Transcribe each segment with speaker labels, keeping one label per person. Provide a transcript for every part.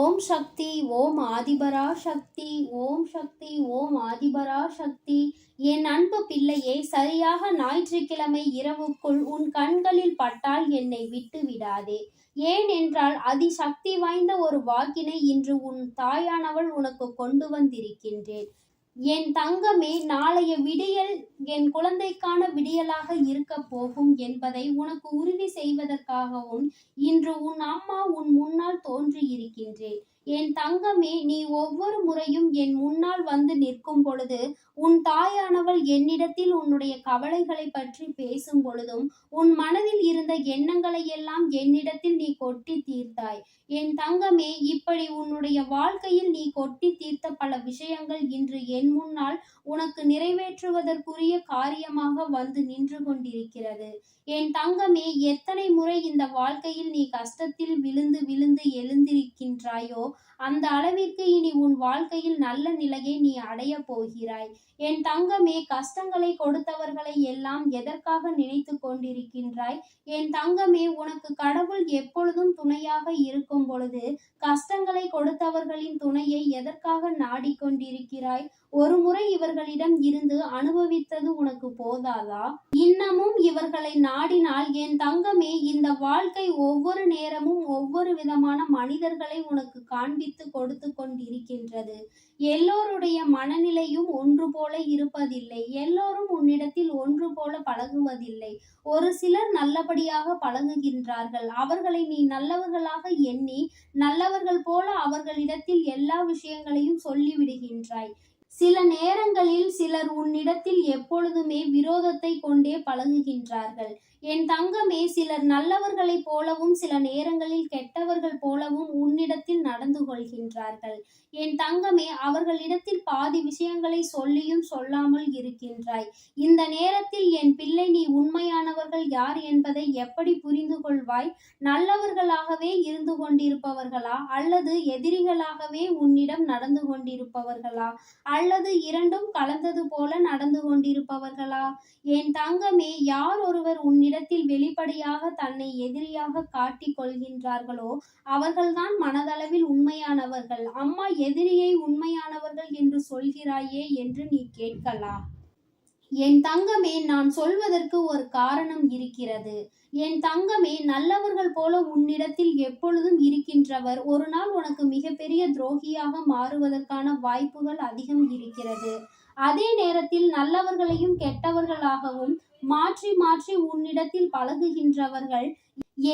Speaker 1: ஓம் சக்தி ஓம் ஆதிபரா சக்தி ஓம் சக்தி ஓம் ஆதிபரா சக்தி. என் அன்பு பிள்ளையே சரியாக ஞாயிற்றுக்கிழமை இரவுக்குள் உன் கண்களில் பட்டால் என்னை விட்டு விடாதே. ஏனென்றால் அதிசக்தி வாய்ந்த ஒரு வாக்கினை இன்று உன் தாயானவள் உனக்கு கொண்டு வந்திருக்கின்றேன். என் தங்கமே நாளைய விடியல் என் குழந்தைக்கான விடியலாக இருக்க போகும் என்பதை உனக்கு உறுதி செய்வதற்காகவும் இன்று உன் அம்மா உன் முன்னால் தோன்றியிருக்கின்றேன். என் தங்கமே நீ ஒவ்வொரு முறையும் என் முன்னால் வந்து நிற்கும் பொழுது உன் தாயானவள் என்னிடத்தில் உன்னுடைய கவலைகளை பற்றி பேசும் பொழுதும் உன் மனதில் இருந்த எண்ணங்களை எல்லாம் என்னிடத்தில் நீ கொட்டி தீர்த்தாய். என் தங்கமே இப்படி உன்னுடைய வாழ்க்கையில் நீ கொட்டி தீர்த்த பல விஷயங்கள் இன்று என் முன்னால் உனக்கு நிறைவேற்றுவதற்குரிய காரியமாக வந்து நின்று கொண்டிருக்கிறது. என் தங்கமே எத்தனை முறை இந்த வாழ்க்கையில் நீ கஷ்டத்தில் விழுந்து விழுந்து எழுந்திருக்கின்றாயோ அந்த அளவிற்கு இனி உன் வாழ்க்கையில் நல்ல நிலையை நீ அடைய போகிறாய். என் தங்கமே கஷ்டங்களை கொடுத்தவர்களை எல்லாம் எதற்காக நினைத்து கொண்டிருக்கின்றாய்? என் தங்கமே உனக்கு கடவுள் எப்பொழுதும் துணையாக இருக்கும் பொழுது கஷ்டங்களை கொடுத்தவர்களின் துணையை எதற்காக நாடிக்கொண்டிருக்கிறாய் ஒரு முறை இவர்களிடம் இருந்து அனுபவித்தது உனக்கு போதாதா? இன்னமும் இவர்களை நாடினால் என் தங்கமே இந்த வாழ்க்கை ஒவ்வொரு நேரமும் ஒவ்வொரு விதமான மனிதர்களை உனக்கு காண்பித்து கொடுத்து கொண்டிருக்கின்றது. எல்லோருடைய மனநிலையும் ஒன்று போல இருப்பதில்லை. எல்லோரும் உன்னிடத்தில் ஒன்று போல பழகுவதில்லை. ஒரு சிலர் நல்லபடியாக பழகுகின்றார்கள். அவர்களை நீ நல்லவர்களாக எண்ணி நல்லவர்கள் போல அவர்களிடத்தில் எல்லா விஷயங்களையும் சொல்லிவிடுகின்றாய். சில நேரங்களில் சிலர் உன்னிடத்தில் எப்பொழுதுமே விரோதத்தை கொண்டே பழகுகின்றார்கள். என் தங்கமே சிலர் நல்லவர்களைப் போலவும் சில நேரங்களில் கெட்டவர்கள் போலவும் உன்னிடத்தில் நடந்து கொள்கின்றார்கள். என் தங்கமே அவர்களிடத்தில் பாதி விஷயங்களை சொல்லியும் சொல்லாமல் இருக்கின்றாய். இந்த நேரத்தில் என் பிள்ளை நீ உண்மையானவர்கள் யார் என்பதை எப்படி புரிந்து கொள்வாய்? நல்லவர்களாகவே இருந்து கொண்டிருப்பவர்களா? அல்லது எதிரிகளாகவே உன்னிடம் நடந்து கொண்டிருப்பவர்களா? அல்லது இரண்டும் கலந்தது போல நடந்து கொண்டிருப்பவர்களா? என் தங்கமே யார் ஒருவர் இடத்தில் வெளிப்படையாக தன்னை எதிரியாக காட்டிக் கொள்கின்றார்களோ அவர்கள்தான் மனதளவில் உண்மையானவர்கள். அம்மா எதிரியை உண்மையானவர்கள் என்று சொல்கிறாயே என்று நீ கேட்கலாம் என் தங்கமே நான் சொல்வதற்கு ஒரு காரணம் இருக்கிறது. என் தங்கமே நல்லவர்கள் போல உன்னிடத்தில் எப்பொழுதும் இருக்கின்றவர். ஒரு நாள் உனக்கு மிகப்பெரிய துரோகியாக மாறுவதற்கான வாய்ப்புகள் அதிகம் இருக்கிறது. அதே நேரத்தில் நல்லவர்களையும் கெட்டவர்களாகவும் மாற்றி மாற்றி உன்னிடத்தில் பழகுகின்றவர்கள்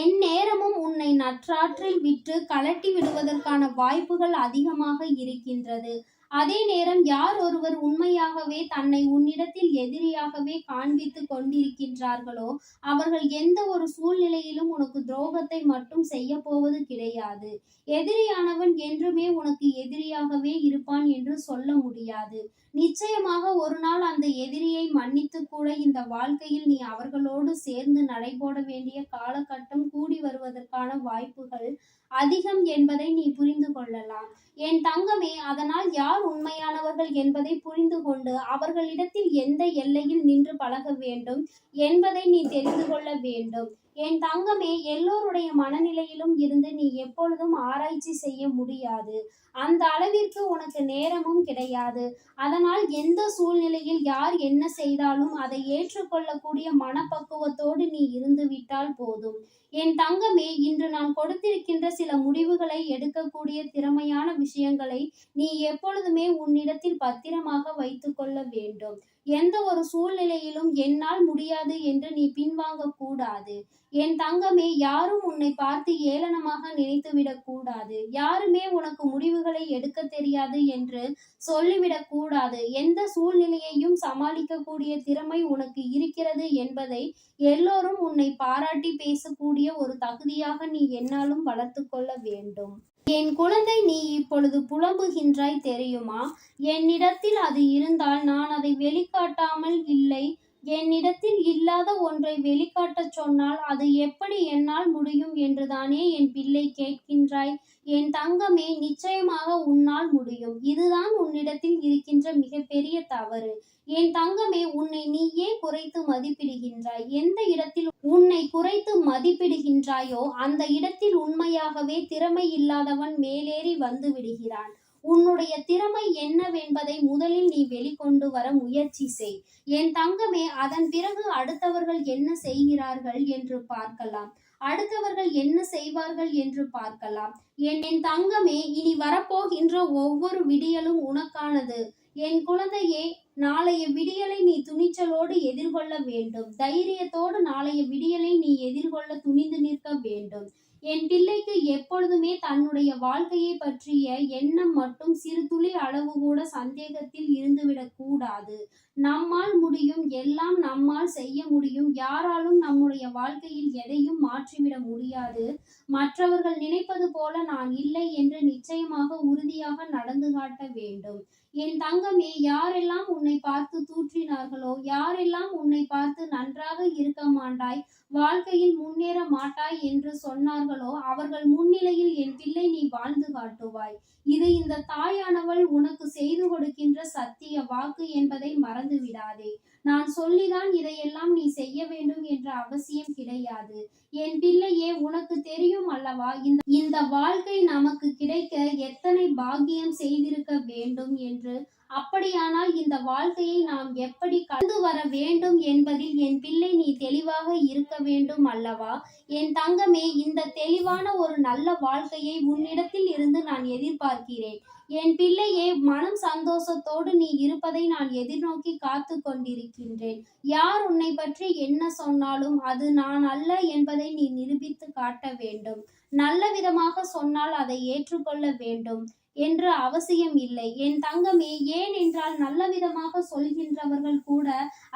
Speaker 1: என் நேரமும் உன்னை நற்றாற்றில் விட்டு கலட்டி விடுவதற்கான வாய்ப்புகள் அதிகமாக இருக்கின்றது. அதே நேரம் யார் ஒருவர் உண்மையாகவே தன்னை உன்னிடத்தில் எதிரியாகவே காண்பித்து கொண்டிருக்கின்றார்களோ அவர்கள் எந்த ஒரு சூழ்நிலையிலும் உனக்கு துரோகத்தை மட்டும் செய்ய போவது கிடையாது. எதிரியானவன் என்றுமே உனக்கு எதிரியாகவே இருப்பான் என்று சொல்ல முடியாது. நிச்சயமாக ஒரு நாள் அந்த எதிரியை மன்னித்து கூட இந்த வாழ்க்கையில் நீ அவர்களோடு சேர்ந்து நடைபோட வேண்டிய காலகட்டம் கூடி வருவதற்கான வாய்ப்புகள் அதிகம் என்பதை நீ புரிந்து கொள்ளலாம். என் தங்கமே அதனால் யார் உண்மையானவர்கள் என்பதை புரிந்து கொண்டு அவர்களிடத்தில் எந்த எல்லையில் நின்று பழக வேண்டும் என்பதை நீ தெரிந்து கொள்ள வேண்டும். என் தங்கமே எல்லோருடைய மனநிலையிலும் இருந்து நீ எப்பொழுதும் ஆராய்ச்சி செய்ய முடியாது. அந்த அளவிற்கு உனக்கு நேரமும் கிடையாது. அதனால் எந்த சூழ்நிலையில் யார் என்ன செய்தாலும் அதை ஏற்றுக்கொள்ளக்கூடிய மனப்பக்குவத்தோடு நீ இருந்து விட்டால் போதும். என் தங்கமே இன்று நான் கொடுத்திருக்கின்ற சில முடிவுகளை எடுக்கக்கூடிய திறமையான விஷயங்களை நீ எப்பொழுதுமே உன்னிடத்தில் பத்திரமாக வைத்துக்கொள்ள வேண்டும். எந்த ஒரு சூழ்நிலையிலும் என்னால் முடியாது என்று நீ பின்வாங்க கூடாது. என் தங்கமே யாரும் உன்னை பார்த்து ஏளனமாக நினைத்துவிடக் கூடாது. யாருமே உனக்கு முடிவுகளை எடுக்க தெரியாது என்று சொல்லிவிடக் கூடாது. எந்த சூழ்நிலையையும் சமாளிக்கக்கூடிய திறமை உனக்கு இருக்கிறது என்பதை எல்லோரும் உன்னை பாராட்டி பேசக்கூடிய ஒரு தகுதியாக நீ என்னாலும் வளர்த்து கொள்ள வேண்டும். என் குழந்தை நீ இப்பொழுது புலம்புகின்றாய் தெரியுமா? என்னிடத்தில் அது இருந்தால் நான் அதை வெளிக்காட்டாமல் இல்லை. என்னிடத்தில் இல்லாத ஒன்றை வெளிக்காட்டச் சொன்னால் அது எப்படி என்னால் முடியும் என்றுதானே என் பிள்ளை கேட்கின்றாய்? என் தங்கமே நிச்சயமாக உன்னால் முடியும். இதுதான் உன்னிடத்தில் இருக்கின்ற மிகப்பெரிய தவறு. என் தங்கமே உன்னை நீயே குறைத்து மதிப்பிடுகின்றாய். எந்த இடத்தில் உன்னை குறைத்து மதிப்பிடுகின்றாயோ அந்த இடத்தில் உண்மையாகவே திறமை இல்லாதவன் மேலேறி வந்து விடுகிறான் உன்னுடைய திறமை என்னவென்பதை முதலில் நீ வெளிக்கொண்டு வர முயற்சி செய். என் தங்கமே அதன் பிறகு அடுத்தவர்கள் என்ன செய்கிறார்கள் என்று பார்க்கலாம். அடுத்தவர்கள் என்ன செய்வார்கள் என்று பார்க்கலாம். என் என் தங்கமே இனி வரப்போகின்ற ஒவ்வொரு விடியலும் உனக்கானது. என் குழந்தையே நாளைய விடியலை நீ துணிச்சலோடு எதிர்கொள்ள வேண்டும். தைரியத்தோடு நாளைய விடியலை நீ எதிர்கொள்ள துணிந்து நிற்க வேண்டும். என் பிள்ளைக்கு எப்பொழுதுமே தன்னுடைய வாழ்க்கையை பற்றிய எண்ணம் மட்டும் சிறு துளி அளவு கூட சந்தேகத்தில் இருந்துவிடக் கூடாது. நம்மால் முடியும் எல்லாம் நம்மால் செய்ய முடியும். யாராலும் நம்முடைய வாழ்க்கையில் எதையும் மாற்றிவிட முடியாது. மற்றவர்கள் நினைப்பது போல நான் இல்லை என்று நிச்சயமாக உறுதியாக நடந்து காட்ட வேண்டும். என் தங்கமே யாரெல்லாம் உன்னை பார்த்து தூற்றினார்களோ யாரெல்லாம் உன்னை பார்த்து நன்றாக இருக்க மாட்டாய் வாழ்க்கையில் முன்னேற மாட்டாய் என்று சொன்னார்களோ அவர்கள் முன்னிலையில் என் பிள்ளை நீ வாழ்ந்து காட்டுவாய். இது இந்த தாயானவள் உனக்கு செய்து கொடுக்கின்ற சத்திய வாக்கு என்பதை மறந்து விடாதே நான் சொல்லிதான் இதையெல்லாம் நீ செய்ய வேண்டும் என்ற அவசியம் கிடையாது. என் பிள்ளையே உனக்கு தெரியும் அல்லவா இந்த இந்த வாழ்க்கை நமக்கு கிடைக்க எத்தனை பாக்கியம் செய்திருக்க வேண்டும் என்று அப்படியானால் இந்த வாழ்க்கையை நாம் எப்படி கடந்து வர வேண்டும் என்பதில் என் பிள்ளை நீ தெளிவாக இருக்க வேண்டும் அல்லவா? என் தங்கமே இந்த தெளிவான ஒரு நல்ல வாழ்க்கையை உன்னிடத்தில் இருந்து நான் எதிர்பார்க்கிறேன். என் பிள்ளையே மனம் சந்தோஷத்தோடு நீ இருப்பதை நான் எதிர்நோக்கி காத்து கொண்டிருக்கின்றேன். யார் உன்னை பற்றி என்ன சொன்னாலும் அது நான் அல்ல என்பதை நீ நிரூபித்து காட்ட வேண்டும். நல்ல விதமாக சொன்னால் அதை ஏற்றுக்கொள்ள வேண்டும் என்று அவசியம் இல்லை. என் தங்கமே ஏன் என்றால் நல்ல விதமாக சொல்கின்றவர்கள் கூட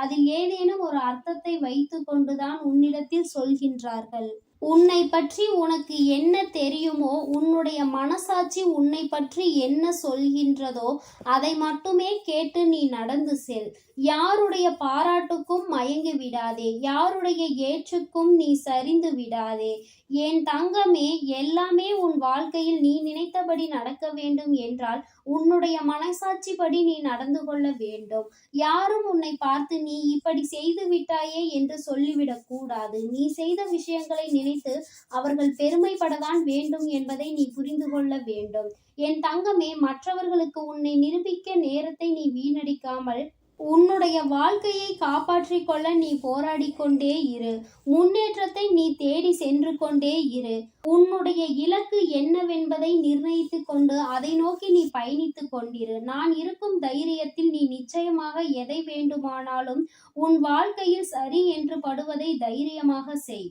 Speaker 1: அதில் ஏதேனும் ஒரு அர்த்தத்தை வைத்து கொண்டுதான் உன்னிடத்தில் சொல்கின்றார்கள். உன்னை பற்றி உனக்கு என்ன தெரியுமோ உன்னுடைய மனசாட்சி உன்னை பற்றி என்ன சொல்கின்றதோ அதை மட்டுமே கேட்டு நீ நடந்து செல். யாருடைய பாராட்டுக்கும் மயங்கி விடாதே. யாருடைய ஏற்றுக்கும் நீ சரிந்து விடாதே. என் தங்கமே எல்லாமே உன் வாழ்க்கையில் நீ நினைத்தபடி நடக்க வேண்டும் என்றால் உன்னுடைய மனசாட்சி படி நீ நடந்து கொள்ள வேண்டும். யாரும் உன்னை பார்த்து நீ இப்படி செய்து விட்டாயே என்று சொல்லிவிடக் கூடாது. நீ செய்த விஷயங்களை நினைத்து அவர்கள் பெருமைப்படதான் வேண்டும் என்பதை நீ புரிந்து கொள்ள வேண்டும். என் தங்கமே மற்றவர்களுக்கு உன்னை நிரூபிக்க நேரத்தை நீ வீணடிக்காமல் உன்னுடைய வாழ்க்கையை காப்பாற்றிக் கொள்ள நீ போராடி கொண்டே இரு. முன்னேற்றத்தை நீ தேடி சென்று கொண்டே இரு. உன்னுடைய இலக்கு என்னவென்பதை நிர்ணயித்துக் கொண்டு அதை நோக்கி நீ பயணித்துக் கொண்டிரு. நான் இருக்கும் தைரியத்தில் நீ நிச்சயமாக எதை வேண்டுமானாலும் உன் வாழ்க்கையில் சரி என்று படுவதை தைரியமாக செய்.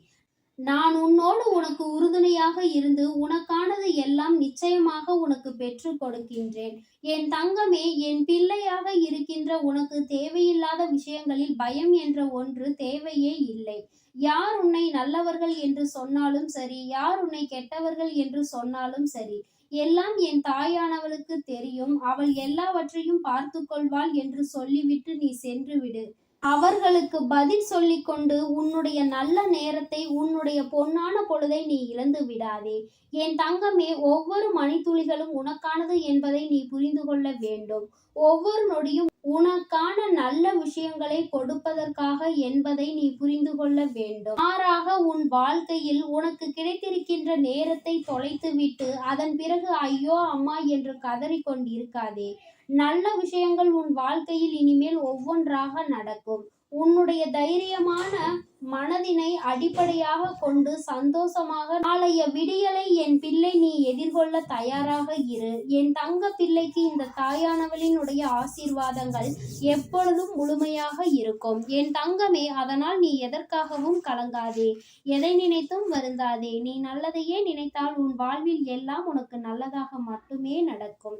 Speaker 1: நான் உன்னோடு உனக்கு உறுதுணையாக இருந்து உனக்கானது எல்லாம் நிச்சயமாக உனக்கு பெற்று கொடுக்கின்றேன். என் தங்கமே என் பிள்ளையாக இருக்கின்ற உனக்கு தேவையில்லாத விஷயங்களில் பயம் என்ற ஒன்று தேவையே இல்லை. யார் உன்னை நல்லவர்கள் என்று சொன்னாலும் சரி யார் உன்னை கெட்டவர்கள் என்று சொன்னாலும் சரி எல்லாம் என் தாயானவளுக்கு தெரியும். அவள் எல்லாவற்றையும் பார்த்து கொள்வாள் என்று சொல்லிவிட்டு நீ சென்று விடு. அவர்களுக்கு பதில் சொல்லிக்கொண்டு உன்னுடைய நல்ல நேரத்தை உன்னுடைய பொன்னான பொழுதை நீ இழந்து விடாதே. என் தங்கமே ஒவ்வொரு மணித்துளிகளும் உனக்கானது என்பதை நீ புரிந்து கொள்ள வேண்டும். ஒவ்வொரு நொடியும் உனக்கான நல்ல விஷயங்களை கொடுப்பதற்காக என்பதை நீ புரிந்து கொள்ள வேண்டும். மாறாக உன் வாழ்க்கையில் உனக்கு கிடைத்திருக்கின்ற நேரத்தை தொலைத்துவிட்டு அதன் பிறகு ஐயோ அம்மா என்று கதறிக்கொண்டிருக்காதே. நல்ல விஷயங்கள் உன் வாழ்க்கையில் இனிமேல் ஒவ்வொன்றாக நடக்கும். உன்னுடைய தைரியமான மனதினை அடிப்படையாக கொண்டு சந்தோஷமாக நாளைய விடியலை என் பிள்ளை நீ எதிர்கொள்ள தயாராக இரு. என் தங்க பிள்ளைக்கு இந்த தாயானவளினுடைய ஆசீர்வாதங்கள் எப்பொழுதும் முழுமையாக இருக்கும். என் தங்கமே அதனால் நீ எதற்காகவும் கலங்காதே. எதை நினைத்தும் வருந்தாதே. நீ நல்லதையே நினைத்தால் உன் வாழ்வில் எல்லாம் உனக்கு நல்லதாக மட்டுமே நடக்கும்.